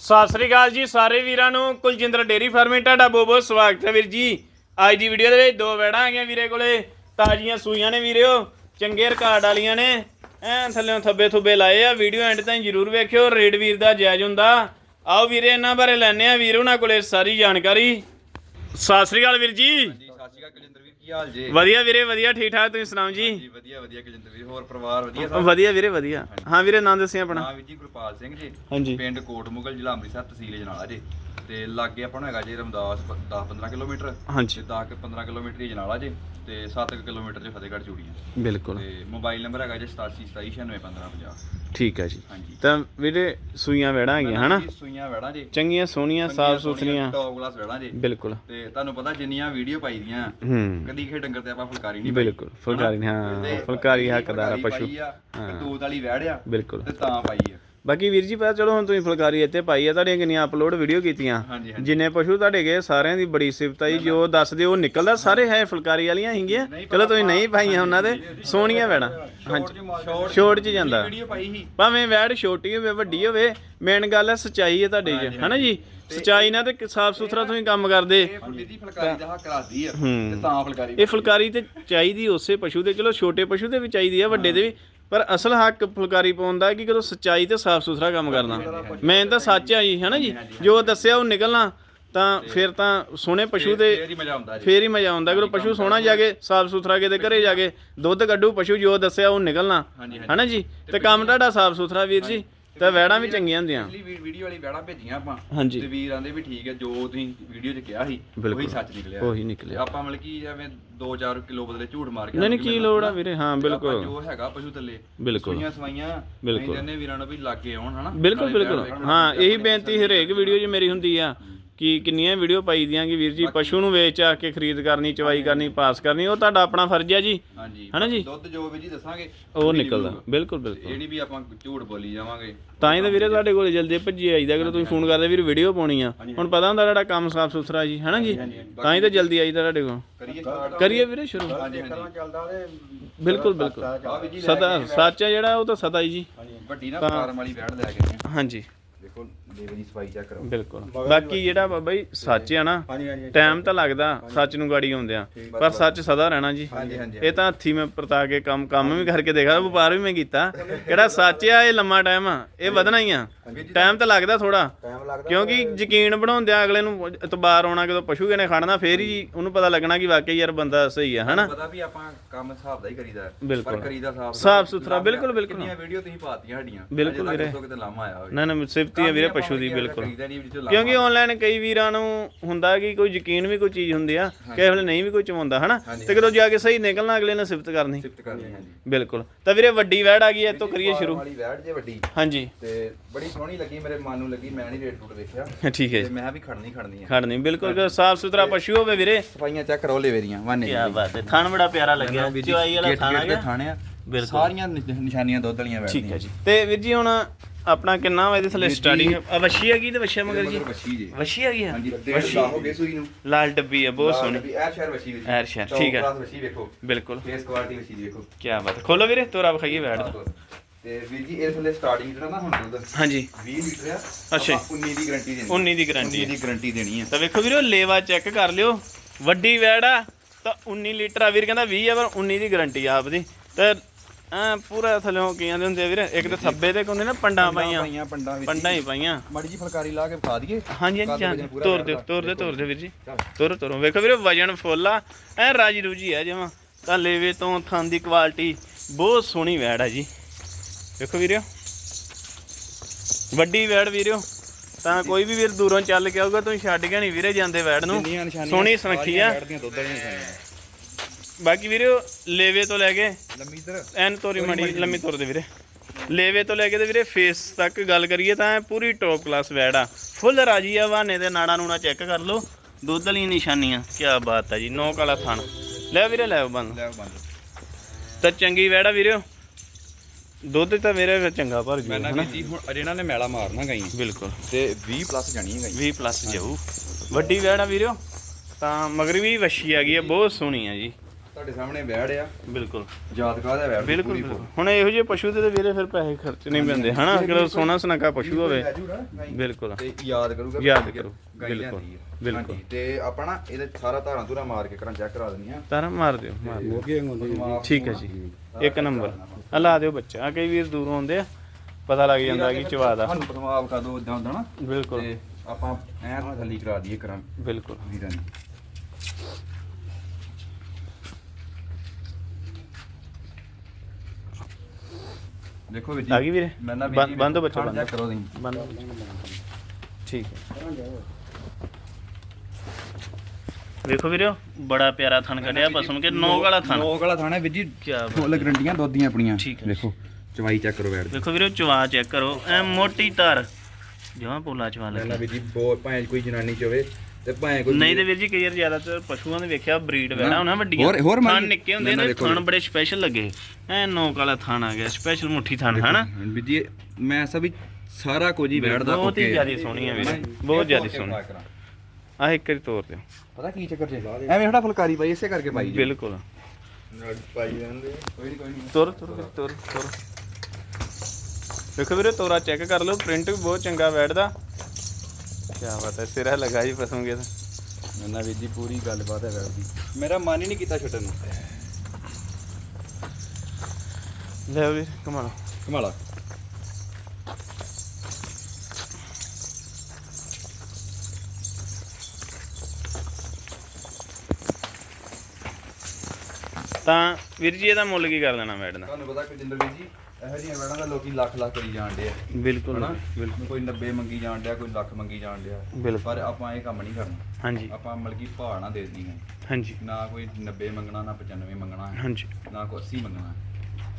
ਸਤਿ ਸ੍ਰੀ ਅਕਾਲ ਜੀ ਸਾਰੇ ਵੀਰਾਂ ਨੂੰ। ਕੁਲਜਿੰਦਰ ਡੇਰੀ ਫਾਰਮਿੰਗ ਤੁਹਾਡਾ ਬਹੁਤ ਬਹੁਤ ਸਵਾਗਤ ਹੈ ਵੀਰ ਜੀ। ਅੱਜ ਦੀ ਵੀਡੀਓ ਦੇ ਵਿੱਚ ਦੋ ਵੈੜਾਂ ਆ ਗਈਆਂ ਵੀਰੇ ਕੋਲੇ। ਤਾਜ਼ੀਆਂ ਸੂਈਆਂ ਨੇ ਵੀਰਿਓ ਚੰਗੇ ਰਿਕਾਰਡ ਵਾਲੀਆਂ ਨੇ। ਐਂ ਥੱਲੇੋਂ ਥੱਬੇ ਥੁੱਬੇ ਲਾਏ ਆ। ਵੀਡੀਓ ਐਂਡ ਤਾਈਂ ਜਰੂਰ ਵੇਖਿਓ। ਰੇਡ ਵੀਰ ਦਾ ਜਾਇਜ਼ ਹੁੰਦਾ। ਆਓ ਵੀਰੇ ਇਹਨਾਂ ਬਾਰੇ ਲੈਣੇ ਆ ਵੀਰ ਉਹਨਾਂ ਕੋਲੇ ਸਾਰੀ ਜਾਣਕਾਰੀ। ਸਤਿ ਸ੍ਰੀ ਅਕਾਲ ਵੀਰ ਜੀ। ਜੀ ਸਤਿ ਸ਼੍ਰੀ ਅਕਾਲ ਕੁਲਜਿੰਦਰ ਵੀਰ ਕੀ ਹਾਲ ਜੇ? ਵਧੀਆ ਵੀਰੇ ਵਧੀਆ ਠੀਕ ਠਾਕ। ਤੁਸੀਂ ਸੁਣਾਓ ਜੀ? ਜੀ ਵਧੀਆ ਵਧੀਆ ਕੁਲਜਿੰਦਰ ਵੀਰ ਹੋਰ ਪਰਿਵਾਰ ਵਧੀਆ ਸਭ ਵਧੀਆ ਵੀਰੇ ਵਧੀਆ। ਹਾਂ ਵੀਰੇ ਨਾਂ ਦੱਸਿਓ ਆਪਣਾ। ਨਾਮ ਵੀਰ ਜੀ ਗੁਰਪਾਲ ਸਿੰਘ ਜੀ। ਪਿੰਡ ਕੋਟ ਮੁਗਲ ਜ਼ਿਲ੍ਹਾ ਅੰਮ੍ਰਿਤਸਰ ਤਹਿਸੀਲ ਜਨਾਲਾ ਜੀ। ਤੇ ਲਾਗੇ ਆਪਾਂ ਨੂੰ ਹੈਗਾ ਜੀ ਰਮਦਾਸ 10 15 ਕਿਲੋਮੀਟਰ। ਹਾਂਜੀ। ਤੇ 10 15 ਕਿਲੋਮੀਟਰ ਹੀ ਜਨਾਲਾ ਜੀ। ਤੇ 7 ਕਿਲੋਮੀਟਰ ਜੀ ਫਤਿਹਗੜ੍ਹ ਚੂੜੀਆਂ। ਬਿਲਕੁਲ। ਤੇ ਮੋਬਾਈਲ ਨੰਬਰ ਹੈਗਾ ਜੀ 8727961550 ਠੀਕ ਹੈ ਜੀ। ਹਾਂਜੀ। ਤਾਂ ਵੀਰੇ ਸੂਈਆਂ ਵੈੜਾਂ ਹੈਗੀਆਂ ਹਨਾ? ਜੀ ਸੂਈਆਂ ਵੜਾਂ ਜੀ। ਚੰਗੀਆਂ ਸੋਹਣੀਆਂ ਸਾਫ਼ ਸੁਥਰੀਆਂ। ਟੌਪ ਕਲਾਸ ਵੜਾਂ ਜੀ। ਬਿਲਕੁਲ। ਤੇ ਤੁਹਾਨੂੰ ਪਤਾ ਜਿੰਨੀਆਂ ਵੀਡੀਓ ਪਾਈ ਦੀਆਂ ਹੂੰ। ਕਦੀ ਖੇ ਡੰਗਰ ਤੇ ਆਪਾਂ ਫੁਲਕਾਰੀ ਨਹੀਂ ਬਿਲਕੁਲ ਫੁਲਕਾਰੀ ਤੇ ਹਾਂ। ਫੁਲਕਾਰੀ ਹੱਕਦਾਰ ਆ ਪਸ਼ੂ। ਆ, ਕਰਤੂਤ ਵਾਲੀ ਵੜਿਆ ਬਿਲਕੁਲ। ਤੇ ਤਾਂ ਪਾਈ ਆ। ਬਾਕੀ ਵੀਰ ਜੀ ਪਤਾ ਚਲੋ ਹੁਣ ਤੁਸੀਂ ਫੁਲਕਾਰੀ ਇੱਥੇ ਪਾਈ ਆ ਤੁਹਾਡੀਆਂ ਕਿੰਨੀਆਂ ਅਪਲੋਡ ਵੀਡੀਓ ਕੀਤੀਆਂ। ਹਾਂਜੀ ਹਾਂਜੀ। ਜਿੰਨੇ ਪਸ਼ੂ ਤੁਹਾਡੇ ਗਏ ਸਾਰਿਆਂ ਦੀ ਬੜੀ ਸਿਫਤ ਆਈ ਜੋ ਦੱਸਦੇ ਉਹ ਨਿਕਲਦਾ ਸਾਰੇ ਹੈ ਫੁਲਕਾਰੀ ਵਾਲੀਆਂ ਹੀਗੀਆਂ। ਚਲੋ ਤੁਸੀਂ ਨਹੀਂ ਪਾਈਆਂ ਉਹਨਾਂ ਦੇ ਸੋਹਣੀਆਂ ਵੈੜਾਂ ਹਾਂਜੀ। ਸ਼ੋਰਟ 'ਚ ਜਾਂਦਾ। ਵੀਡੀਓ ਪਾਈ ਸੀ। ਭਾਵੇਂ ਵੈੜ ਛੋਟੀ ਹੋਵੇ ਵੱਡੀ ਹੋਵੇ ਮੇਨ ਗੱਲ ਹੈ ਸਚਾਈ ਹੈ ਤੁਹਾਡੇ 'ਚ ਹਨਾ ਜੀ? ਸਚਾਈ ਨਾਲ ਤੇ ਸਾਫ਼ ਸੁਥਰਾ ਤੁਸੀਂ ਕੰਮ ਕਰਦੇ। ਇਹ ਫੁਲਕਾਰੀ ਫੁਲਕਾਰੀ ਦਾ ਹੱਕ ਰੱਖਦੀ ਆ। ਹੂੰ। ਤੇ ਤਾਂ ਫੁਲਕਾਰੀ ਇਹ ਫੁਲਕਾਰੀ ਤੇ ਚਾਹੀਦੀ ਉਸੇ ਪਸ਼ੂ ਦੇ ਚਲੋ ਛੋਟੇ ਪਸ਼ੂ ਦੇ ਵੀ ਚਾਹੀਦੀ ਆ ਵੱਡੇ ਦੇ ਵੀ। ਪਰ ਅਸਲ ਹੱਕ ਫੁਲਕਾਰੀ ਪਾਉਣ ਦਾ ਕਿ ਕਦੋਂ ਸੱਚਾਈ ਤੇ ਸਾਫ਼ ਸੁਥਰਾ ਕੰਮ ਕਰਨਾ। ਮੈਂ ਤਾਂ ਸੱਚ ਆ ਜੀ ਹਨਾ ਜੀ? ਜੋ ਦੱਸਿਆ ਉਹ ਨਿਕਲਣਾ ਤਾਂ ਫਿਰ ਤਾਂ ਸੋਹਣੇ ਪਸ਼ੂ ਦੇ ਫੇਰ ਹੀ ਮਜ਼ਾ ਆਉਂਦਾ ਜੀ। ਫੇਰ ਹੀ ਮਜ਼ਾ ਆਉਂਦਾ। ਕਿ ਪਸ਼ੂ ਸੋਹਣਾ ਜਾ ਕੇ ਸਾਫ਼ ਸੁਥਰਾ ਕਿਤੇ ਘਰੇ ਜਾ ਕੇ ਦੁੱਧ ਕੱਢੂ ਪਸ਼ੂ ਜੋ ਦੱਸਿਆ ਉਹ ਨਿਕਲਣਾ। ਹਨਾ ਜੀ? ਤੇ ਕੰਮ ਤੁਹਾਡਾ ਸਾਫ਼ ਸੁਥਰਾ ਵੀਰ ਜੀ। ਤੇ ਵੈੜਾਂ ਵੀ ਚੰਗੀਆਂ ਹੁੰਦੀਆਂ। ਪਿਛਲੀ ਵੀਡੀਓ ਵਾਲੀ ਵੈੜਾਂ ਭੇਜੀਆਂ ਆਪਾਂ। ਹਾਂਜੀ। ਤੇ ਵੀਰ ਆਂਦੇ ਵੀ ਠੀਕ ਹੈ ਜੋ ਤੁਸੀਂ ਵੀਡੀਓ 'ਚ ਕਿਹਾ ਸੀ ਬਿਲਕੁਲ। ਉਹੀ ਸੱਚ ਨਿਕਲਿਆ। ਉਹੀ ਨਿਕਲਿਆ। ਆਪਾਂ ਮਤਲਬ ਕਿ ਜਿਵੇਂ 2-4 ਕਿਲੋ ਬਦਲੇ ਝੂਠ ਮਾਰ ਕੇ ਨਹੀਂ ਨਹੀਂ ਕੀ ਲੋੜ ਆ। ਵੀਰੇ? ਹਾਂ ਤੇ ਆਪਾਂ ਬਿਲਕੁਲ ਜੋ ਹੈਗਾ ਪਸ਼ੂ ਥੱਲੇ ਬਿਲਕੁਲ। ਸੂਈਆਂ ਸਵਾਈਆਂ ਬਿਲਕੁਲ। ਕਹਿੰਦੇ ਵੀਰਾਂ ਨੂੰ ਵੀ ਲਾਗੇ ਆਉਣ ਹਨਾ। ਬਿਲਕੁਲ ਨਾਲੇ ਬਿਲਕੁਲ। ਹਾਂ ਇਹੀ ਬੇਨਤੀ ਹਰੇਕ ਵੀਡੀਓ 'ਚ ਮੇਰੀ ਹੁੰਦੀ ਆ। ਕਿ ਕਿੰਨੀਆਂ ਵੀਡੀਓ ਪਾਈ ਦੀਆਂ ਕਿ ਵੀਰ ਜੀ ਪਸ਼ੂ ਨੂੰ ਵੇਚ ਆ ਕੇ ਖਰੀਦ ਕਰਨੀ ਚਵਾਈ ਕਰਨੀ ਪਾਸ ਕਰਨੀ ਉਹ ਤੁਹਾਡਾ ਆਪਣਾ ਫਰਜ਼ ਆ ਜੀ। ਹਾਂਜੀ ਹਨਾ ਜੀ? ਦੁੱਧ ਜੋ ਵੀ ਜੀ ਦੱਸਾਂਗੇ ਉਹ ਨਿਕਲਦਾ। ਬਿਲਕੁਲ ਬਿਲਕੁਲ। ਨਹੀਂ ਵੀ ਆਪਾਂ ਝੂਠ ਬੋਲੀ ਜਾਵਾਂਗੇ ਤਾਂ ਹੀ ਤਾਂ ਵੀਰੇ ਤੁਹਾਡੇ ਕੋਲ ਜਲਦੀ ਭੱਜੀ ਆਈਦਾ ਕਿ ਤੁਸੀਂ ਫੋਨ ਕਰਦੇ ਵੀਰ ਵੀਡੀਓ ਪਾਉਣੀ ਆ। ਹੁਣ ਪਤਾ ਹੁੰਦਾ ਤੁਹਾਡਾ ਕੰਮ ਸਾਫ਼ ਸੁਥਰਾ ਜੀ ਹਨਾ ਜੀ? ਤਾਂ ਹੀ ਤਾਂ ਜਲਦੀ ਆਈਦਾ ਤੁਹਾਡੇ ਕੋਲ। ਕਰੀਏ ਵੀਰੇ ਸ਼ੁਰੂ। ਹਾਂਜੀ ਹਾਂਜੀ। ਚੱਲਦਾ ਤੇ ਬਿਲਕੁਲ ਬਿਲਕੁਲ। ਸਦਾ ਸੱਚ ਆ ਜਿਹੜਾ ਉਹ ਤਾਂ ਸਦਾ ਹੀ ਜੀ। ਵੱਡੀ ਨਾ ਫਾਰਮ ਵਾਲੀ ਬੈੜ ਲੈ ਕੇ। ਹਾਂਜੀ। ਦੀ ਸਫ਼ਾਈ ਚੈੱਕ ਬਿਲਕੁਲ। ਬਾਕੀ ਜਿਹੜਾ ਬਾਬਾ ਜੀ ਸੱਚ ਆ ਨਾ ਹਾਂਜੀ ਹਾਂਜੀ ਟਾਈਮ ਤਾਂ ਲੱਗਦਾ ਸੱਚ ਨੂੰ ਗਾੜੀ ਆਉਂਦਿਆਂ ਪਰ ਸੱਚ ਸਦਾ ਰਹਿਣਾ ਜੀ। ਹਾਂਜੀ ਹਾਂਜੀ ਇਹ ਤਾਂ ਹੱਥੀ ਮੈਂ ਪਰਤਾ ਕੇ ਕੰਮ ਕੰਮ ਵੀ ਕਰਕੇ ਦੇਖਾ ਵਪਾਰ ਵੀ ਮੈਂ ਕੀਤਾ। ਕਿਹੜਾ ਸੱਚ ਆ ਇਹ ਲੰਮਾ ਟਾਈਮ ਆ ਇਹ ਵਧਣਾ ਹੀ ਆ। ਟਾਈਮ ਤਾਂ ਲੱਗਦਾ ਥੋੜਾ ਕਿਉਂਕਿ ਯਕੀਨ ਬਣਾਉਂਦਿਆਂ ਅਗਲੇ ਨੂੰ ਇਤਬਾਰ ਆਉਣਾ ਜਦੋਂ ਪਸ਼ੂ ਕਿਨੇ ਖੜਨਾ ਫੇਰ ਹੀ ਉਹਨੂੰ ਪਤਾ ਲੱਗਣਾ ਕਿ ਵਾਕਈ ਯਾਰ ਬੰਦਾ ਸਹੀ ਆ ਹਨਾ? ਪਤਾ ਵੀ ਆਪਾਂ ਕੰਮ ਹਿਸਾਬ ਦਾ ਹੀ ਕਰੀਦਾ। ਪਰ ਕਰੀਦਾ ਸਾਫ਼ ਸਾਫ਼ ਸੁਥਰਾ, ਬਿਲਕੁਲ, ਬਿਲਕੁਲ। ਵੀਡੀਓ ਤੁਸੀਂ ਪਾਤੀਆਂ ਸਾਡੀਆਂ। ਬਿਲਕੁਲ ਵੀਰੇ। ਨਾ ਨਾ ਵੀਰੇ ਪਸ਼ੂ ਦੀ ਬਿਲਕੁਲ। ਕਿਉਂਕਿ ਆਨਲਾਈਨ ਕਈ ਵੀਰਾਂ ਨੂੰ ਹੁੰਦਾ ਕਿ ਕੋਈ ਯਕੀਨ ਵੀ ਕੋਈ ਚੀਜ਼ ਹੁੰਦੀ ਆ ਕਿਸੇ ਵੇਲੇ ਨਹੀਂ ਵੀ ਕੋਈ ਚਵਾਉਂਦਾ ਹਨਾ? ਤੇ ਕਦੋਂ ਜਾ ਕੇ ਸਹੀ ਨਿਕਲਣਾ ਅਗਲੇ ਨੇ ਸਿਫਤ ਕਰਨੀ। ਸਿਫਤ ਕਰਨੀ ਹਾਂਜੀ। ਬਿਲਕੁਲ। ਤਾਂ ਵੀਰੇ ਵੱਡੀ ਵੈੜ ਆ ਗਈ ਐ ਤੋਂ ਕਰੀਏ ਸ਼ੁਰੂ। ਵਾਲੀ ਵੈੜ ਜੇ ਵੱਡੀ। ਹਾਂਜੀ। ਤੇ ਬੜੀ ਸੋਹਣੀ ਲੱਗੀ ਮੇਰੇ ਮਨ ਨੂੰ ਲੱਗੀ ਮੈਂ ਨਹੀਂ ਰੇਟ ਰੂਟ ਵੇਖਿਆ। ਠੀਕ ਹੈ ਜੀ। ਮੈਂ ਵੀ ਖੜਨੀ ਖੜਨੀ ਆ। ਖੜਨੀ ਬਿਲਕੁਲ ਸਾਫ਼ ਸੁਥਰਾ ਪਸ਼ੂ ਹੋਵੇ ਵੀਰੇ। ਸਫਾਈਆਂ ਚੈੱਕ ਕਰੋ ਦੀਆਂ ਵਾਨੇ ਕੀ ਬਾਤ ਹੈ ਥਣ ਬੜਾ ਪਿਆਰਾ ਲੱਗਿਆ ਚੁਆਈ ਵਾਲਾ ਥਣ ਆ ਬਿਲਕੁਲ। ਸਾਰੀਆਂ ਨਿਸ਼ਾਨੀਆਂ ਦੁੱਧ ਵਾਲੀਆਂ ਵੈੜ ਠੀਕ ਹੈ ਜੀ। ਤੇ ਵੀਰ ਜੀ ਹੁਣ ਆਪਣਾ ਕਿੰਨਾ ਵਾ ਇਹਦੇ ਥੱਲੇ ਸਟਾਰਟਿੰਗ ਅਵਸ਼ੀ ਹੈਗੀ ਤੇ ਵਸ਼ਿਆ ਮਗਰ ਜੀ? ਵਸ਼ੀ ਜੀ। ਵਸ਼ੀ ਹੈਗੀ ਆ? ਹਾਂਜੀ ਸਾਲ ਹੋ ਗਏ ਸੂਈ ਨੂੰ। ਲਾਲ ਡੱਬੀ ਆ ਬਹੁਤ ਸੋਹਣੀ। ਇਹ ਸ਼ਹਿਰ ਵਸ਼ੀ ਵਿੱਚ ਐਰ ਸ਼ਹਿਰ, ਠੀਕ ਹੈ। ਵਸ਼ੀ ਵੇਖੋ। ਬਿਲਕੁਲ। ਫੇਸ ਕੁਆਲਿਟੀ ਵਸ਼ੀ ਦੀ ਵੇਖੋ। ਕੀ ਬਾਤ ਹੈ। ਖੋਲੋ ਵੀਰੇ ਤੋਰਾ ਵਿਖਾਈਏ ਬੈਠ ਦਾ ਤੇ ਵੀਰ ਜੀ ਇਹ ਥੱਲੇ ਸਟਾਰਟਿੰਗ ਜਿਹੜਾ ਨਾ ਹੁਣ ਦੁੱਧ ਹਾਂਜੀ। 20 ਲੀਟਰ ਆ। ਅੱਛਾ ਜੀ। ਆਪਾਂ 19 ਦੀ ਗਾਰੰਟੀ ਦੇਣੀ 19 ਦੀ ਗਾਰੰਟੀ 19 ਹੈ ਦੀ ਗਾਰੰਟੀ ਦੇਣੀ ਆ। ਤਾਂ ਵੇਖੋ ਵੀਰੋ ਲੇਵਾ ਚੈੱਕ ਕਰ ਲਿਓ। ਵੱਡੀ ਵੈੜ ਆ ਤਾਂ 19 ਲੀਟਰ ਆ। ਵੀਰ ਕਹਿੰਦਾ 20 ਆ ਪਰ 19 ਦੀ ਗਾਰੰਟੀ ਆ ਆਪਦੀ। ਤੇ ਐ ਪੂਰਾ ਥੱਲੋਂ ਕੀ ਆਂਦੇ ਹੁੰਦੇ ਆ ਵੀਰ ਇੱਕ ਤਾਂ ਥੱਬੇ ਤੇ ਹੁੰਦੇ ਨਾ ਪੰਡਾਂ ਪਾਈਆਂ। ਪਾਈਆਂ ਪੰਡਾਂ ਵਿੱਚ ਪੰਡਾਂ ਹੀ ਪਾਈਆਂ। ਮੜੀ ਜੀ ਫਲਕਾਰੀ ਲਾ ਕੇ ਵਿਖਾ ਦਈਏ। ਹਾਂਜੀ ਹਾਂਜੀ ਤੋਰ ਕਰਦਾ। ਤੋਰ ਦਿਓ ਤੋਰ ਦਿਓ ਵੀਰ ਜੀ। ਤੋਰੋ ਤੋਰੋ। ਵੇਖੋ ਵੀਰੇ ਵਜਨ ਫੁੱਲ ਆ। ਐ ਰਾਜੀ ਰੂਜੀ ਆ ਜਮਾ। ਤਾਂ ਲੇਵੇ ਤੋਂ ਥਾਂ ਦੀ ਕੁਆਲਿਟੀ ਬਹੁਤ ਸੋਹਣੀ ਵੈੜ ਆ ਜੀ। ਵੇਖੋ ਵੀਰਿਓ। ਵੱਡੀ ਵੈੜ ਵੀਰਿਓ। ਤਾਂ ਕੋਈ ਵੀ ਵੀਰ ਦੂਰੋਂ ਚੱਲ ਕੇ ਆਊਗਾ ਤੁਸੀਂ ਛੱਡ ਕੇ ਨਹੀਂ ਵੀਰੇ ਜਾਂਦੇ ਵੈੜ ਨੂੰ। ਸੋਹਣੀ ਸੁਨੱਖੀ ਆ ਬੈਠਦੀਆਂ ਦੁੱਧ ਵਾਲੀਆਂ ਨਿਸ਼ਾਨੀਆਂ ਬਾਕੀ ਵੀਰਿਓ ਲੇਵੇ ਤੋਂ ਲੈ ਕੇ ਲੰਮੀ ਇਧਰ ਐਨ ਤੋਰੀ ਮੜੀ ਲੰਮੀ ਤੋਰ ਦੇ ਵੀਰੇ। ਲੇਵੇ ਤੋਂ ਲੈ ਕੇ ਤੇ ਵੀਰੇ ਫੇਸ ਤੱਕ ਗੱਲ ਕਰੀਏ ਤਾਂ ਪੂਰੀ ਟੌਪ ਕਲਾਸ ਵੈੜ ਆ। ਫੁੱਲ ਰਾਜੀ ਆ ਵਾਨੇ ਦੇ ਨਾੜਾ ਨੂਣਾ ਚੈੱਕ ਕਰ ਲਓ। ਦੁੱਧ ਵਾਲੀਆਂ ਨਿਸ਼ਾਨੀਆਂ ਕੀ ਬਾਤ ਆ ਜੀ ਨੌ ਕਾਲਾ ਥਣ। ਲੈ ਵੀਰੇ ਲੈ ਬੰਦ। ਲੈ ਬੰਦ। ਤਾਂ ਚੰਗੀ ਵੈੜ ਆ ਵੀਰਿਓ ਦੁੱਧ ਤਾਂ ਮੇਰੇ ਚੰਗਾ ਭਰ ਜੂ ਮੈਂ ਨਾ ਵੀਰ ਜੀ ਹੁਣ ਅਜੇ ਇਹਨਾਂ ਨੇ ਮੈਲਾ ਮਾਰਨਾ ਗਈ। ਬਿਲਕੁਲ। ਤੇ 20 ਪਲੱਸ ਜਾਣੀ ਹੈ ਗਈ। 20 ਪਲੱਸ ਜਾਊ। ਵੱਡੀ ਵੈੜ ਆ ਵੀਰਿਓ ਤਾਂ ਮਗਰ ਵੀ ਵੱਛੀ ਆ ਗਈ ਬਹੁਤ ਸੋਹਣੀ ਆ ਜੀ। ਤੁਹਾਡੇ ਸਾਹਮਣੇ ਵੈੜ ਆ। ਬਿਲਕੁਲ। ਯਾਦਗਾਰ ਹੈ ਵੈੜ ਦੀ ਬਿਲਕੁਲ ਪੂਰੀ ਬਿਲਕੁਲ। ਹੁਣ ਇਹੋ ਜਿਹੇ ਪਸ਼ੂ ਤੇ ਤਾਂ ਵੀਰੇ ਫਿਰ ਪੈਸੇ ਖਰਚ ਨਹੀਂ ਪੈਂਦੇ ਹਨਾ? ਕਿਲੋ ਸੋਨਾ ਸੁਨੱਖਾ ਪਸ਼ੂ ਹੋਵੇ। ਲੈ। ਬਿਲਕੁਲ। ਤੇ ਯਾਦ ਕਰੂਗਾ ਯਾਦ ਵੀ ਕਰੂ, ਗਾਈ ਬਿਲਕੁਲ, ਲਿਆਂਦੀ ਆ। ਬਿਲਕੁਲ। ਹਾਂਜੀ, ਤੇ ਆਪਾਂ ਨਾ ਇਹਦੇ ਸਾਰਾ ਧਾਰਾਂ ਧੁਰਾ ਮਾਰ ਕੇ ਕਰਾਂ ਚੈੱਕ ਕਰਾ ਦਿੰਨੀ ਆ ਤਾਰਾ ਮਾਰ ਦਿਓ ਮਾਰ ਦਿਓ। ਠੀਕ ਹੈ ਜੀ। ਇੱਕ ਨੰਬਰ। ਆ ਲਾ ਦਿਓ ਬੱਚਾ। ਆ ਕਈ ਵੀਰ ਦੂਰੋਂ ਆਉਂਦੇ ਆ। ਪਤਾ ਲੱਗ ਜਾਂਦਾ ਕਿ ਚਵਾ ਦਾ। ਸਾਨੂੰ ਪਰਮਾਵ ਕਾ ਦੋ ਇਦਾਂ ਹੁੰਦਾ ਨਾ। ਬਿਲਕੁਲ। ਤੇ ਆਪਾਂ ਐਂ ਥੱਲੀ ਕਰਾ ਦਈਏ ਕਰਾਂ ਬਿਲਕੁਲ। ਵੀਰਾਂ ਨੂੰ ਦੇਖੋ ਵੀਰ ਜੀ ਆ ਗਈ ਵੀਰੇ? ਮੈਂ ਨਾ ਬੰਦ- ਬੰਦ ਬੱਚਾ ਬੰਦ ਚੈੱਕ ਕਰੋ ਤੁਸੀਂ। ਬੰਦ ਠੀਕ ਹੈ। ਵੇਖੋ ਵੀਰੋ ਬੜਾ ਪਿਆਰਾ ਥਣ ਕੱਢਿਆ ਪਸਮ ਕੇ ਨੋਕ ਵਾਲਾ ਥਣ। ਨੋਕ ਵਾਲਾ ਥਾਣਾ ਵੀਰ ਜੀ। ਕੀ ਬਾਤ ਫੁੱਲ ਗਰੰਟੀਆਂ ਦੁੱਧੀਆਂ ਆਪਣੀਆਂ। ਠੀਕ ਹੈ। ਦੇਖੋ ਚਵਾਈ ਚੈੱਕ ਕਰੋ ਬੈਠ ਵੇਖੋ ਵੀਰੋ ਚਵਾ ਚੈੱਕ ਕਰੋ। ਐ ਮੋਟੀ ਤਾਰ। ਜਮਾ ਪੋਲਾ ਚਵਾ ਲੱਗਾ। ਵੀਰ ਜੀ ਬਹੁਤ ਭਾਵੇਂ ਕੋਈ ਜਨਾਨੀ ਚ ਹੋਵੇ ਤੇ ਭਾਵੇਂ ਕੋਈ ਨਹੀਂ ਤੇ ਵੀਰ ਜੀ ਕਈ ਵਾਰ ਜ਼ਿਆਦਾਤਰ ਪਸ਼ੂਆਂ ਦੇ ਵੇਖਿਆ ਬਰੀਡ ਵੈੜਾ ਹੋਣਾ ਵੱਡੀਆਂ। ਹੋਰ- ਹੋਰ ਥਣ ਮਾਰੀ- ਨਿੱਕੇ ਹੁੰਦੇ ਨਾ, ਨੇ ਦੇਖੋ। ਥਣ ਬੜੇ ਸਪੈਸ਼ਲ ਲੱਗੇ। ਐ ਨੋਕ ਵਾਲਾ ਥਣ ਆ ਗਿਆ ਸਪੈਸ਼ਲ ਮੁੱਠੀ ਥਣ ਹਨਾ? ਵੀਰ ਜੀ ਮੈਂ ਸਭੀ ਸਾਰਾ ਕੁਝ ਹੀ ਬੈਠਦਾ ਬਹੁਤ ਹੀ ਜ਼ਿਆਦੀ ਸੋਹਣੀ ਆ ਵੀਰੇ। ਬਹੁਤ ਜ਼ਿਆਦੀ ਸੋਹਣੀ। ਆ ਇੱਕ ਵਾਰੀ ਤੋਰ ਦਿਓ। ਪਤਾ ਕੀ ਚੱਕਰ ਜੇ ਐਵੇਂ ਥੋੜਾ ਫੁਲਕਾਰੀ ਪਾਈ ਇਸੇ ਕਰਕੇ ਪਾਈ ਜੀ। ਬਿਲਕੁਲ। ਪਾਈ ਜਾਂਦੇ। ਕੋਈ ਨਹੀਂ ਕੋਈ ਨਹੀਂ ਤੁਰ ਤੁਰ ਵੀਰੇ, ਤੁਰ ਤੁਰ। ਵੇਖੋ ਵੀਰੇ ਤੋਰਾ ਚੈੱਕ ਕਰ ਲਓ ਪ੍ਰਿੰਟ ਵੀ ਬਹੁਤ ਚੰਗਾ ਬੈਠਦਾ। ਕੀ ਬਾਤ ਹੈ ਸਿਰਾ ਲਗਾ ਜੀ ਪਸੂਗੇ ਤਾਂ। ਮੈਨਾਂ ਵੀਰ ਜੀ ਪੂਰੀ ਗੱਲਬਾਤ ਹੈ ਵੈਲ ਦੀ। ਮੇਰਾ ਮਨ ਹੀ ਨਹੀਂ ਕੀਤਾ ਛੱਡਣ ਨੂੰ। ਲੈ ਵੀਰ ਕਮਾਲ। ਕਮਾਲਾ ਤਾਂ ਵੀਰ ਜੀ ਇਹਦਾ ਮੁੱਲ ਕੀ ਕਰ ਦੇਣਾ ਮੈਡ ਦਾ? ਤੁਹਾਨੂੰ ਪਤਾ ਕੁਲਜਿੰਦਰ ਵੀਰ ਜੀ ਇਹੋ ਜਿਹੀਆਂ ਵੈੜਾਂ ਦਾ ਲੋਕੀ ਲੱਖ ਲੱਖ ਕਰੀ ਜਾਣ ਡੇ ਆ। ਬਿਲਕੁਲ ਹਨਾ? ਬਿਲਕੁਲ। ਕੋਈ 90 ਮੰਗੀ ਜਾਣ ਡਿਆ ਕੋਈ ਲੱਖ ਮੰਗੀ ਜਾਣ ਡਿਆ। ਬਿਲਕੁਲ। ਪਰ ਆਪਾਂ ਇਹ ਕੰਮ ਨਹੀਂ ਕਰਨਾ। ਹਾਂਜੀ। ਆਪਾਂ ਮਲਕੀ ਭਾਅ ਨਾ ਦੇ ਦਈਏ। ਹਾਂਜੀ। ਨਾ ਕੋਈ 90 ਮੰਗਣਾ ਨਾ 95 ਮੰਗਣਾ। ਹਾਂਜੀ। ਨਾ ਕੋਈ 80 ਮੰਗਣਾ।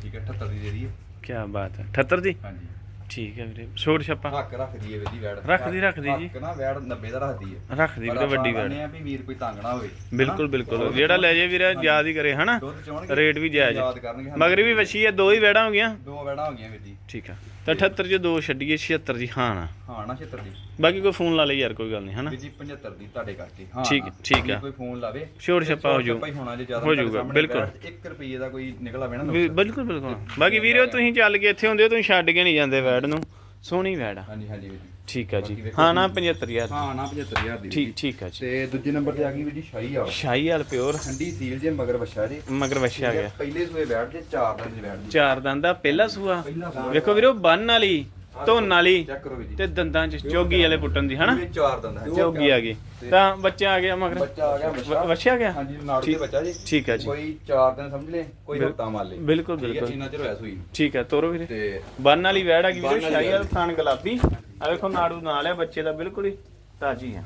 ਠੀਕ ਹੈ? 78 ਦੀ ਦੇ ਦਈਏ। ਕੀ ਬਾਤ ਹੈ। 78 ਦੀ? ਹਾਂਜੀ। ਠੀਕ ਹੈ ਵੀਰੇ। ਛੋੜ ਛੱਪਾ। ਹੱਕ ਰੱਖ ਦਈਏ ਵੀਰ ਵੈੜ। ਰੱਖਦੀ- ਰੱਖਦੀ ਜੀ। ਹੱਕ ਨਾ ਵੈੜ 90 ਦਾ ਰੱਖਦੀ ਹੈ। ਰੱਖਦੀ ਵੀਰੇ ਵੱਡੀ ਵੈੜ। ਆ ਵੀ ਵੀਰ ਕੋਈ ਤੰਗ ਨਾ ਹੋਵੇ। ਬਿਲਕੁਲ? ਬਿਲਕੁਲ। ਜਿਹੜਾ ਲੈ ਜੇ ਵੀਰੇ ਯਾਦ ਹੀ ਕਰੇ ਹਨਾ? ਦੁੱਧ ਚੋਣਗੇ ਰੇਟ ਵੀ ਜਾਇਜ਼ ਯਾਦ ਕਰਨਗੇ ਸਾਨੂੰ। ਮਗਰ ਵੀ ਵਛੀ ਹੈ ਦੋ ਹੀ ਵੈੜਾਂ ਹੋ ਗਈਆਂ। ਦੋ ਵੈੜਾਂ ਹੋ ਗਈਆਂ ਵੀਰ ਜੀ। ਠੀਕ ਆ। ਤਾਂ 78 ਚ ਦੋ ਛੱਡੀਏ 76 ਦੀ ਹਾਂ ਨਾ ਹਾਂ ਨਾ 76 ਦੀ ਬਾਕੀ ਕੋਈ ਫੋਨ ਲਾ ਲਈ ਯਾਰ ਕੋਈ ਗੱਲ ਨਹੀਂ ਹਨਾ ਵੀਰ ਜੀ 75 ਦੀ ਤੁਹਾਡੇ ਕਰਕੇ ਹਾਂ ਠੀਕ-। ਠੀਕ ਜੇ ਆ। ਕੋਈ ਫੋਨ ਲਾਵੇ ਛੋੜ ਛੱਪਾ ਹੋ ਜਾਊ ਭਾਈ ਹੋਣਾ ਜੇ ਜ਼ਿਆਦਾ ਹੋ ਜਾਊਗਾ, ਬਿਲਕੁਲ। ਵੈੜ 1 ਰੁਪਏ ਦਾ ਕੋਈ ਨਿਕਲ ਆਵੇ ਨਾ ਵੀ- ਨੁਕਸ। ਬਿਲਕੁਲ ਬਿਲਕੁਲ ਬਾਕੀ ਵੀਰੇ ਤੁਸੀਂ ਚੱਲ ਕੇ ਇੱਥੇ ਹੁੰਦੇ ਹੋ ਤੁਸੀਂ ਛੱਡ ਕੇ ਨਹੀਂ ਜਾਂਦੇ ਵੈੜ ਨੂੰ ਸੋਹਣੀ ਵੈੜ ਆ। ਹਾਂਜੀ ਹਾਂਜੀ ਵੀਰ ਜੀ। ਠੀਕ ਆ ਜੀ। ਵੇਖੋ ਹਾਂ ਨਾ 75000 ਹਾਂ ਨਾ 75000 ਦੀ ਵੀਰ ਠੀਕ ਜੀ। ਠੀਕ ਆ ਜੀ। ਤੇ ਦੂਜੇ ਨੰਬਰ ਤੇ ਆ ਗਈ ਵੀਰ ਜੀ ਸ਼ਾਹੀ ਆ ਸ਼ਾਹੀ ਵਾਲ ਪਿਓਰ। ਠੰਡੀ ਸੀਲ ਜੇ ਮਗਰ ਵਛਾ ਜੇ। ਮਗਰ ਵਛਿਆ ਗਿਆ। ਪਹਿਲੇ ਸੂਏ ਬੈਠ ਜੇ ਚਾਰ ਦਿਨ ਦੀ ਬੈਠ ਜੀ। ਚਾਰ ਦੰਦ ਦਾ ਪਹਿਲਾ ਸੂਆ। ਵੇਖੋ ਵੀਰੋ ਬੰਨ ਵਾਲੀ। ਧੁੰਨ ਵਾਲੀ ਚੈੱਕ ਕਰੋ ਵੀਰ ਜੀ। ਤੇ ਦੰਦਾਂ ਚ ਚੋਗੀ ਵਾਲੇ ਪੁੱਟਣ ਦੀ ਹਨਾ? ਇਹ ਚਾਰ ਹੈ। ਚੋਗੀ ਆ ਗਈ। ਤਾਂ ਬੱਚਾ ਆ ਗਿਆ ਮਗਰ? ਬੱਚਾ ਆ ਗਿਆ ਬੱਚਾ। ਵਛਿਆ ਗਿਆ? ਹਾਂਜੀ ਨਾੜੂ ਦੇ ਬੱਚਾ ਜੀ। ਠੀਕ ਆ ਜੀ। ਕੋਈ ਚਾਰ ਦਿਨ ਸਮਝ ਲੈ ਕੋਈ ਬਿਲ- ਹਫਤਾ ਮੰਨ ਲੈ ਬਿਲਕੁਲ ਠੀਕ ਹੈ ਬਿਲਕੁਲ। ਇੰਨਾ ਚਿਰ ਹੋਇਆ ਸੂਈ ਠੀਕ ਹੈ ਤੋਰੋ ਵੀਰੇ। ਤੇ ਬੰਨ ਵਾਲੀ ਵੈੜ ਆ ਗਈ ਵੀਰੇ ਵਾਲੀ ਸ਼ਾਹੀ ਵਾਲ ਥਾਨ ਗੁਲਾਬੀ। ਆ ਵੇਖੋ ਨਾੜੂ ਨਾਲ ਆ ਬੱਚੇ ਦਾ ਬਿਲਕੁਲ ਹੀ ਤਾਜੀ ਆ।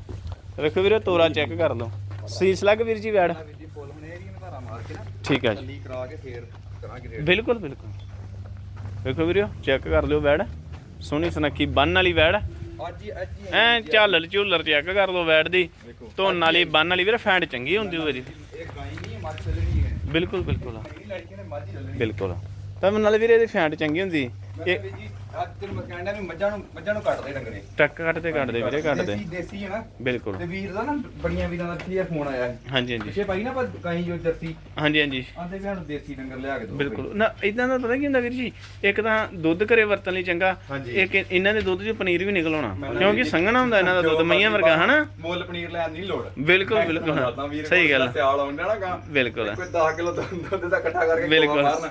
ਵੇਖੋ ਵੀਰੇ ਤੋਰਾ ਚੈੱਕ ਕਰ ਲਓ। ਸੀਸ ਲੱਗ ਵੀਰ ਜੀ ਵੈੜ? ਠੀਕ ਆ ਜੀ। ਬਿਲਕੁਲ ਬਿਲਕੁਲ। ਵੇਖੋ ਵੀਰੇ ਚੈੱਕ ਕਰ ਲਿਓ ਵੈੜ। ਸੋਹਣੀ ਸੁਨੱਖੀ ਬੰਨ ਵਾਲੀ ਵੈੜ। ਅੱਜ ਅੱਜ ਐ ਝਾਲਰ ਝੂਲਰ ਚੈੱਕ ਕਰ ਲਓ ਵੈੜ ਦੀ। ਧੁੰਨ ਵਾਲੀ ਬੰਨ ਵਾਲੀ ਵੀਰੇ ਫੈਂਟ ਚੰਗੀ ਹੁੰਦੀ ਹੋਵੇ ਜੀ ਇਹ ਗਾਈ ਨਹੀਂ ਮੱਝ ਚੱਲਣੀ ਹੈ। ਬਿਲਕੁਲ ਬਿਲਕੁਲ। ਬਿਲਕੁਲ। ਤਾਂ ਨਾਲੇ ਵੀਰੇ ਇਹਦੀ ਫੈਂਟ ਚੰਗੀ ਹੁੰਦੀ। ਇਹ ਕਿਹਾ ਵੀਰ ਜੀ ਅੱਜ ਤੈਨੂੰ ਮੈਂ ਕਹਿੰਦਾ ਵੀ ਮੱਝਾਂ ਨੂੰ ਮੱਝਾਂ ਨੂੰ ਕੱਟਦੇ ਡੰਗਰੇ। ਟੱਕ ਕੱਟਦੇ ਕੱਟਦੇ ਵੀਰੇ ਕੱਟਦੇ ਦੇਸੀ- ਦੇਸੀ ਹੈ ਨਾ? ਬਿਲਕੁਲ। ਤੇ ਵੀਰ ਦਾ ਨਾ ਬੜੀਆਂ ਵੀਰਾਂ ਦਾ ਕਲੀਅਰ ਫੋਨ ਆਇਆ ਸੀ। ਹਾਂਜੀ ਹਾਂਜੀ। ਪਿੱਛੇ ਪਾਈ ਨਾ ਪਰ ਗਾਈ ਜੋ ਜਰਸੀ। ਹਾਂਜੀ ਹਾਂਜੀ। ਆਂਦੇ ਵੀ ਸਾਨੂੰ ਦੇਸੀ ਡੰਗਰ ਲਿਆ ਕੇ ਦਿਓ। ਬਿਲਕੁਲ। ਨਾ ਇਦਾਂ ਦਾ ਪਤਾ ਕੀ ਹੁੰਦਾ ਵੀਰ ਜੀ ਇੱਕ ਤਾਂ ਦੁੱਧ ਘਰੇ ਵਰਤਣ ਲਈ ਚੰਗਾ ਹਾਂਜੀ। ਇੱਕ ਇਹਨਾਂ ਦੇ ਦੁੱਧ 'ਚ ਪਨੀਰ ਵੀ ਨਿਕਲ ਆਉਣਾ। ਮੈਂ ਨਾ ਕਿਉਂਕਿ ਸੰਘਣਾ ਹੁੰਦਾ ਇਹਨਾਂ ਦਾ ਦੁੱਧ ਮਈਆਂ ਵਰਗਾ ਹਨਾ? ਮੁੱਲ ਪਨੀਰ ਲੈਣ ਦੀ ਨੀ ਲੋੜ। ਬਿਲਕੁਲ, ਮੈਂ ਬਿਲਕੁਲ, ਤੁਹਾਨੂੰ। ਦੱਸਦਾ ਵੀਰ ਸਹੀ ਗੱਲ। ਸਿਆਲ ਆਉਂਦਾ ਨਾ ਗਾ। ਬਿਲਕੁਲ। ਕੋਈ 10 ਕਿਲੋ ਦੁੱਧ ਦਾ ਇਕੱਠਾ ਕਰਕੇ ਬਿਲਕੁਲ। ਬਿਲਕੁਲ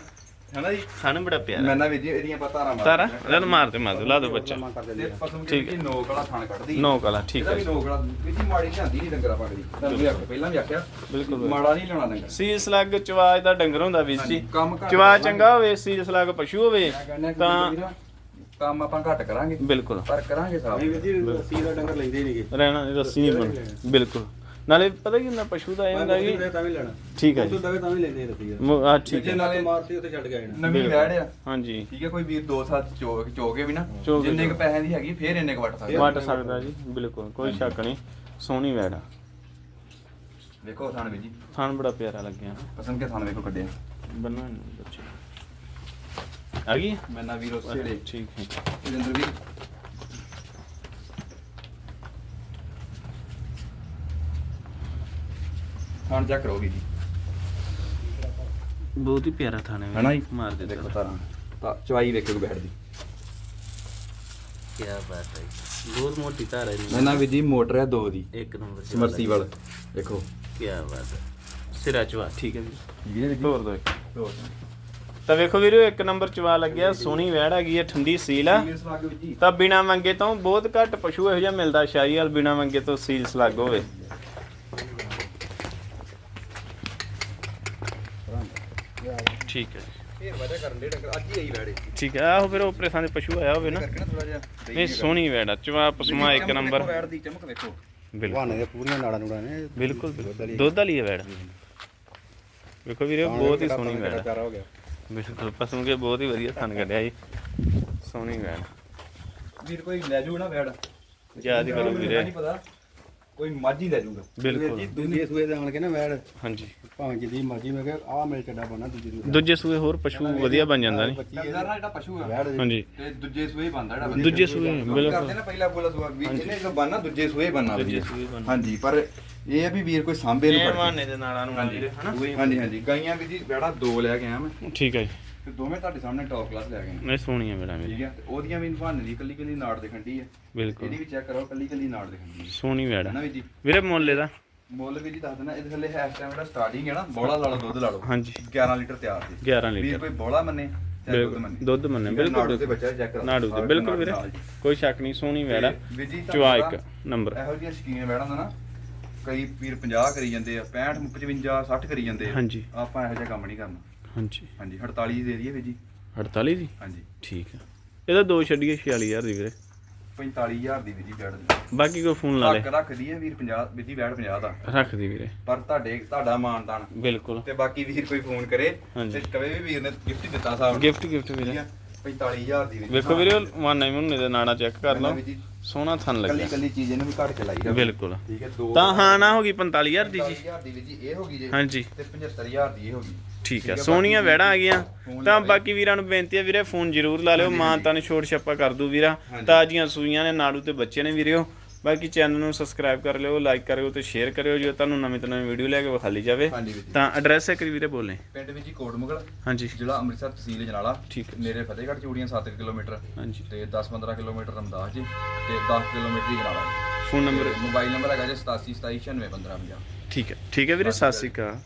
ਹੈਨਾ ਜੀ? ਸਾਨੂੰ ਬੜਾ ਪਿਆਰਾ ਮੈਂ ਨਾ ਵੀਰ ਜੀ ਇਹਦੀਆਂ ਪਤਾਰਾਂ ਮਾਰ ਤਾਰਾ ਜਦ ਮਾਰਦੇ ਮਾਰਦੇ ਲਾ ਦੋ ਬੱਚਾ। ਤੇ ਪਸਮ ਠੀਕ ਕਿ ਨੋਕ ਵਾਲਾ ਥਾਣ ਕੱਢਦੀ ਨੌ ਕਲਾ ਠੀਕ ਇਹਦਾ ਹੈ ਵੀ ਨੋਕ ਵਾਲਾ ਵੀਰ ਜੀ ਮਾੜੀ ਜਾਂਦੀ ਨਹੀਂ ਡੰਗਰਾ ਪਕੜੀ ਤੁਹਾਨੂੰ ਵੀ ਆਖਿਆ ਪਹਿਲਾਂ ਵੀ ਆਖਿਆ ਬਿਲਕੁਲ ਮਾੜਾ ਨਹੀਂ ਲਾਉਣਾ ਡੰਗਰ। ਸੀਸ ਲੱਗ ਚਵਾਜ ਦਾ ਡੰਗਰ ਹੁੰਦਾ ਵੀਰ ਜੀ। ਕੰਮ ਘੱਟ ਚਵਾ ਕਰਾਂਗੇ। ਚੰਗਾ ਹੋਵੇ ਸੀਸ ਲੱਗ ਪਸ਼ੂ ਹੋਵੇ ਮੈਂ ਕਹਿੰਦਾ ਕਿ ਤਾਂ ਵੀਰ, ਕੰਮ ਆਪਾਂ ਘੱਟ ਕਰਾਂਗੇ। ਬਿਲਕੁਲ। ਪਰ ਕਰਾਂਗੇ ਸਾਫ਼। ਰੱਸੀ ਦਾ ਡੰਗਰ ਲੈਂਦੇ ਹੀ ਨਹੀਂਗੇ। ਰਹਿਣਾ ਨਹੀਂ ਰੱਸੀ ਨਹੀਂ ਬਣ ਬਿਲਕੁਲ। ਨਾਲੇ ਪਤਾ ਕੀ ਹੁੰਦਾ ਪਸ਼ੂ ਦਾ ਇਹ ਹੁੰਦਾ ਕਿ ਤਾਂ ਵੀ ਲੈਣਾ। ਠੀਕ ਹੈ ਜੀ। ਦਵੇ ਤਾਂ ਵੀ ਲੈਂਦੇ ਰੱਸੀ ਦਾ ਮ- ਆ ਠੀਕ ਜੇ ਹੈ। ਨਾਲੇ ਮਾਰਤੀ ਉੱਥੇ ਛੱਡ ਕੇ ਨਾ ਨਵੀਂ ਵੈੜ ਆ। ਹਾਂਜੀ। ਠੀਕ ਹੈ ਕੋਈ ਵੀਰ ਦੋ ਚੋ ਚੋਗੇ ਵੀ ਨਾ ਚੋ ਕੇ ਜਿੰਨੇ ਕ ਚੋ। ਪੈਸੇ ਦੀ ਹੈਗੀ ਫੇਰ ਇੰਨੇ ਕ ਵਟ ਸਕਦਾ ਵਟ ਸਕਦਾ ਜੀ ਬਿਲਕੁਲ ਕੋਈ ਸ਼ੱਕ ਨਹੀਂ ਸੋਹਣੀ ਵੈੜ ਆ। ਵੇਖੋ ਥਾਣ ਵੀ ਜੀ। ਥਾਨ ਬੜਾ ਪਿਆਰਾ ਲੱਗਿਆ ਪਸੰਦ ਕੇ ਥਾਣ ਵੇਖੋ ਕੱਢਿਆ। ਬੰਨਾ ਇਹਨੂੰ ਬੱਚੇ। ਆ ਗਈ? ਮੈਂ ਨਾ ਵੀਰ ਉਸੇ ਵੇਲੇ ਠੀਕ ਹੈ। ਜਿੰਦਰ ਵੀਰ। ਥਾਣ ਚੈੱਕ ਕਰੋ ਵੀਰ ਜੀ। ਬਹੁਤ ਹੀ ਪਿਆਰਾ ਥਾਣੇ ਹਨਾ ਜੀ? ਮਾਰ ਦੇ ਦੇਖੋ ਤਾਰਾਂ। ਤਾਂ ਚਵਾਈ ਵੇਖੋ ਬੈਠ ਦੀ। ਕੀ ਬਾਤ ਹੈ ਬਹੁਤ ਮੋਟੀ ਧਾਰ ਹੈ ਮੈਂ ਨਾ ਵੀ ਜੀ ਮੋਟਰ ਹੈ ਦੋ ਦੀ। ਇੱਕ ਨੰਬਰ ਸਮਰਸੀਬਲ ਦੇਖੋ। ਕੀ ਬਾਤ ਹੈ। ਸਿਰਾ ਚਵਾ। ਠੀਕ ਹੈ ਵੀਰ ਜਿਹਦੇ ਤੋਰ ਦੋ ਇੱਕ। ਤਾਂ ਵੇਖੋ ਵੀਰੋ ਇੱਕ ਨੰਬਰ ਚਵਾ ਲੱਗਿਆ। ਸੋਹਣੀ ਵੈੜ ਹੈਗੀ ਹੈ ਠੰਡੀ ਸੀਲ ਆ। ਜੀ। ਤਾਂ ਬਿਨਾ ਮੰਗੇ ਤੋਂ ਬਹੁਤ ਘੱਟ ਪਸ਼ੂ ਇਹੋ ਜਿਹਾ ਮਿਲਦਾ। ਸ਼ਾਹੀਵਾਲ ਬਿਨਾ ਮੰਗੇ ਤੋਂ ਸੀਲ ਸਲੱਗ ਹੋਵੇ। ਠੀਕ ਹੈ ਜੀ। ਫੇਰ ਵਜਾ ਕਰਨ ਦੇ ਡੰਗਰ ਅੱਜ ਹੀ ਆਈ ਵੈੜੇ। ਠੀਕ ਹੈ ਆਹੋ ਫਿਰ ਉਪਰੇ ਥਾਂ ਦੇ ਪਸ਼ੂ ਆਇਆ ਹੋਵੇ ਨਾ। ਕਰਕੇ ਨਾ ਥੋੜਾ ਜਿਹਾ ਇਹ ਸੋਹਣੀ ਵੈੜ ਚਵਾ ਪਸਮਾ ਇੱਕ ਨੰਬਰ। ਵੈੜ ਦੀ ਚਮਕ ਵੇਖੋ ਬਿਲਕੁਲ। ਵਾਹਨੇ ਦੇ ਪੂਰੀਆਂ ਨਾੜਾਂ ਨੂੜਾਂ ਨੇ। ਬਿਲਕੁਲ। ਦੁੱਧ ਵਾਲੀ ਹੈ। ਵੈੜ। ਵੇਖੋ ਵੀਰੇ ਬਹੁਤ ਹੀ ਸੋਹਣੀ ਵੈੜ। ਹੋ ਬਿਲਕੁਲ ਪਸਮ ਕੇ ਬਹੁਤ ਹੀ ਵਧੀਆ ਥਣ ਕੱਢਿਆ ਜੀ। ਸੋਹਣੀ ਵੈੜ। ਵੀਰ ਕੋਈ ਲੈ ਜੂ ਨਾ ਵੈੜ। ਯਾਦ ਕਰੋ ਵੀਰੇ। ਨਹੀਂ ਪਤਾ। ਕੋਈ ਮੱਝ ਹੀ ਲੈ ਜੂਗਾ। ਬਿਲਕੁਲ। ਦੂਜੇ ਸੂਏ ਦੇ ਆਣ ਕੇ ਨਾ ਵੈੜ। ਹਾਂਜੀ। ਭਾਵੇਂ ਜਿੱਦੀ ਮਰਜ਼ੀ ਮੈਂ ਕਿਹਾ ਆਹ ਮਿਲ ਚੱਡਾ ਬਣਾ ਦੂਜੇ ਸੂਏ ਦੂਜੇ ਸੂਏ ਹੋਰ ਪਸ਼ੂ ਵਧੀਆ ਬਣ ਜਾਂਦਾ ਨਹੀਂ ਬੱਚੀ ਨਾ ਜਿਹੜਾ ਪਸ਼ੂ ਆ। ਵੈੜ ਹਾਂਜੀ। ਤੇ ਦੂਜੇ ਸੂਏ ਬੰਦਾ ਜਿਹੜਾ। ਦੂਜੇ ਸੂਏ ਕਰਦੇ ਬਿਲਕੁਲ। ਨਾ ਪਹਿਲਾ ਬੋਲਾ ਸੂਆ ਵੀ ਇਹਨੇ ਜੋ ਬੰਨਾ ਦੂਜੇ ਸੂਏ ਬੰਨਾ ਦੂਜੇ। ਸੂਏ ਬਣ ਹਾਂਜੀ ਪਰ ਇਹ ਆ ਵੀ ਵੀਰ ਕੋਈ ਸਾਂਭੇ ਨੂੰ ਇਹ ਫੜ ਕੇ। ਮਾਨੇ ਦੇ ਨਾਲਾਂ ਨੂੰ ਹਾਂਜੀ। ਹਾਂਜੀ ਹਾਂਜੀ। ਗਾਈਆਂ ਵੀ ਜੀ ਬੜਾ ਦੋ ਲੈ ਕੇ ਆਇਆ ਮੈਂ। ਠੀਕ ਹੈ ਜੀ। ਤੇ ਦੋਵੇਂ ਤੁਹਾਡੇ ਸਾਹਮਣੇ ਟੌਪ ਕਲਾਸ ਲੈ ਗਏ ਨਹੀਂ ਸੋਹਣੀਆਂ ਵੀਰੇ ਠੀਕ ਹੈ ਤੇ ਉਹਦੀਆਂ ਵੀ ਬਹਾਨੇ ਦੀ ਕੱਲੀ ਕੱਲੀ ਨਾੜ ਦਿਖੰਡੀ ਹੈ ਬਿਲਕੁਲ। ਇਹਦੀ ਵੀ ਚੈੱਕ ਕਰੋ ਕੱਲੀ ਕੱਲੀ ਨਾੜ ਦਿਖੰਡੀ ਹੈ ਸੋਹਣੀ ਵੈੜ ਹੈ ਨਾ। ਵੀ ਜੀ? ਵੀਰੇ ਮੁੱਲ ਇਹਦਾ? ਮੁੱਲ ਵੀ ਜੀ ਦੱਸ ਦੇਣਾ ਇਹਦੇ ਥੱਲੇ ਇਸ ਟਾਈਮ ਜਿਹੜਾ ਸਟਾਰਟਿੰਗ ਹੈ ਨਾ ਬੋਲਾ ਲਾ ਲਓ ਦੁੱਧ ਲਾ ਲਓ। ਹਾਂਜੀ। 11 ਲੀਟਰ ਤਿਆਰ ਸੀ। 11 ਵੀਰ ਲੀਟਰ। ਕੋਈ ਬੋਲਾ ਮੰਨੇ ਚਾਹੇ ਦੁੱਧ ਮੰਨੇ। ਦੁੱਧ ਮੰਨੇ ਬਿਲਕੁਲ ਨਾੜੂ ਬੱਚਾ ਚੈੱਕ ਕਰੋ। ਨਾੜੂ ਤੇ ਬਿਲਕੁਲ ਵੀਰੇ। ਕੋਈ ਸ਼ੱਕ ਨਹੀਂ ਸੋਹਣੀ ਵੈੜ ਵੀਰ ਜੀ ਤੁਹਾਨੂੰ ਚਵਾ ਪਤਾ, ਇੱਕ ਨੰਬਰ। ਇਹੋ ਜਿਹੀਆਂ ਸ਼ਕੀਨ ਬੈੜਾਂ ਦਾ ਨਾ ਕਈ ਵੀਰ 50 ਕਰੀ ਜਾਂਦੇ ਆ 65 55 60 ਕਰੀ ਜਾਂਦੇ ਆ। ਹਾਂਜੀ। ਆਪਾਂ ਇਹੋ ਜਿਹਾ ਕੰਮ ਨਹੀਂ ਕਰਨਾ। ਹਾਂਜੀ। ਹਾਂਜੀ 48 ਦੇ ਦਈਏ ਵੀਰ ਜੀ। 48 ਦੀ? ਹਾਂਜੀ। ਠੀਕ ਆ। ਇਹਦਾ ਦੋ ਛੱਡੀਏ 46000 ਦੀ ਵੀਰੇ। 45000 ਦੀ ਵੀਰ ਜੀ ਦੀ। ਬਾਕੀ ਕੋਈ ਫੋਨ ਲਾ ਲੈ। ਰੱਖ ਦਈਏ ਵੀਰ 50 ਵੀਰ ਜੀ ਬੈੜ 50 ਦਾ। ਰੱਖ ਦੀ ਵੀਰੇ। ਪਰ ਤੁਹਾਡੇ ਤੁਹਾਡਾ ਮਾਨਦਾਨ। ਬਿਲਕੁਲ। ਤੇ ਬਾਕੀ ਵੀਰ ਕੋਈ ਫੋਨ ਕਰੇ ਹਾਂਜੀ। ਤੇ ਕਵੇ ਵੀ ਵੀਰ ਨੇ ਗਿਫਟ ਦਿੱਤਾ ਸਾਹਿਬ ਗਿਫਟ ਗਿਫਟ ਵੀਰੇ। ਆ। 45000 ਦੀ ਵੀਰ ਜੀ। ਵੇਖੋ ਵੀਰੇ ਮਾਨੇ ਮੁੰਨੇ ਦੇ ਨਾੜਾ ਚੈੱਕ ਕਰ ਲਓ। ਵੀਰ ਜੀ ਸੋਹਣਾ ਥਣ ਕੱਲੀ ਲੱਗਿਆ। ਕੱਲੀ ਚੀਜ਼ ਇਹਨੂੰ ਵੀ ਘੱਟ ਕੇ ਲਾਈ ਦਾ ਬਿਲਕੁਲ। ਠੀਕ ਹੈ ਦੋ ਤਾਂ ਹਾਂ ਨਾ ਹੋ ਗਈ 45000 ਦੀ ਜੀ। 45000 ਦੀ ਵੀਰ ਜੀ ਇਹ ਹੋ ਗਈ ਜੀ। ਹਾਂਜੀ। ਤੇ 75000 ਦੀ ਇਹ ਹੋ ਗਈ। ਠੀਕ ਆ ਸੋਹਣੀਆਂ ਵੈੜਾਂ ਆ ਗਈਆਂ। ਫੋਨ ਤਾਂ ਲਾ ਬਾਕੀ ਵੀਰਾਂ ਨੂੰ ਬੇਨਤੀ ਹੈ ਵੀਰੇ ਫੋਨ ਜ਼ਰੂਰ ਲਾ ਲਿਓ ਮਾਂ। ਤਾਂ ਛੋੜ ਛੱਪਾ ਕਰ ਦੂ ਵੀਰਾ। ਤਾਜ਼ੀਆਂ ਸੂਈਆਂ ਨੇ ਨਾੜੂ ਤੇ ਬੱਚੇ ਨੇ ਵੀਰਿਓ। ਬਾਕੀ ਚੈਨਲ ਨੂੰ ਸਬਸਕ੍ਰਾਈਬ ਕਰ ਲਿਓ ਲਾਈਕ ਕਰਿਓ ਤੇ ਸ਼ੇਅਰ ਕਰਿਓ ਜੇ ਤੁਹਾਨੂੰ ਨਵੀਂ ਤੋਂ ਨਵੀਂ ਵੀਡੀਓ ਲੈ ਕੇ ਵਿਖਾਲੀ ਜਾਵੇ। ਹਾਂਜੀ ਵੀਰ ਜੀ। ਤਾਂ ਐਡਰੈਸ ਇੱਕ ਵਾਰੀ ਵੀਰੇ ਬੋਲੇ ਪਿੰਡ ਵਿੱਚ ਹੀ ਕੋਟ ਮੁਗਲ ਹਾਂਜੀ। ਜ਼ਿਲ੍ਹਾ ਅੰਮ੍ਰਿਤਸਰ ਤਹਿਸੀਲ ਜਨਾਲਾ। ਠੀਕ ਹੈ। ਮੇਰੇ ਫਤਿਹਗੜ੍ਹ ਚੂੜੀਆਂ 7 ਕਿਲੋਮੀਟਰ। ਹਾਂਜੀ। ਤੇ 10-15 ਕਿਲੋਮੀਟਰ ਰਮਦਾਸ ਜੀ ਤੇ 10 ਕਿਲੋਮੀਟਰ ਹੀ ਜਨਾਲਾ ਜੀ। ਫੋਨ ਨੰਬਰ ਤੇ ਮੋਬਾਈਲ ਨੰਬਰ ਹੈਗਾ ਜੀ 8727961550 ਠੀਕ ਹੈ। ਠੀਕ ਹੈ ਵੀਰੇ ਸਤਿ ਸ਼੍ਰੀ ਅਕਾਲ।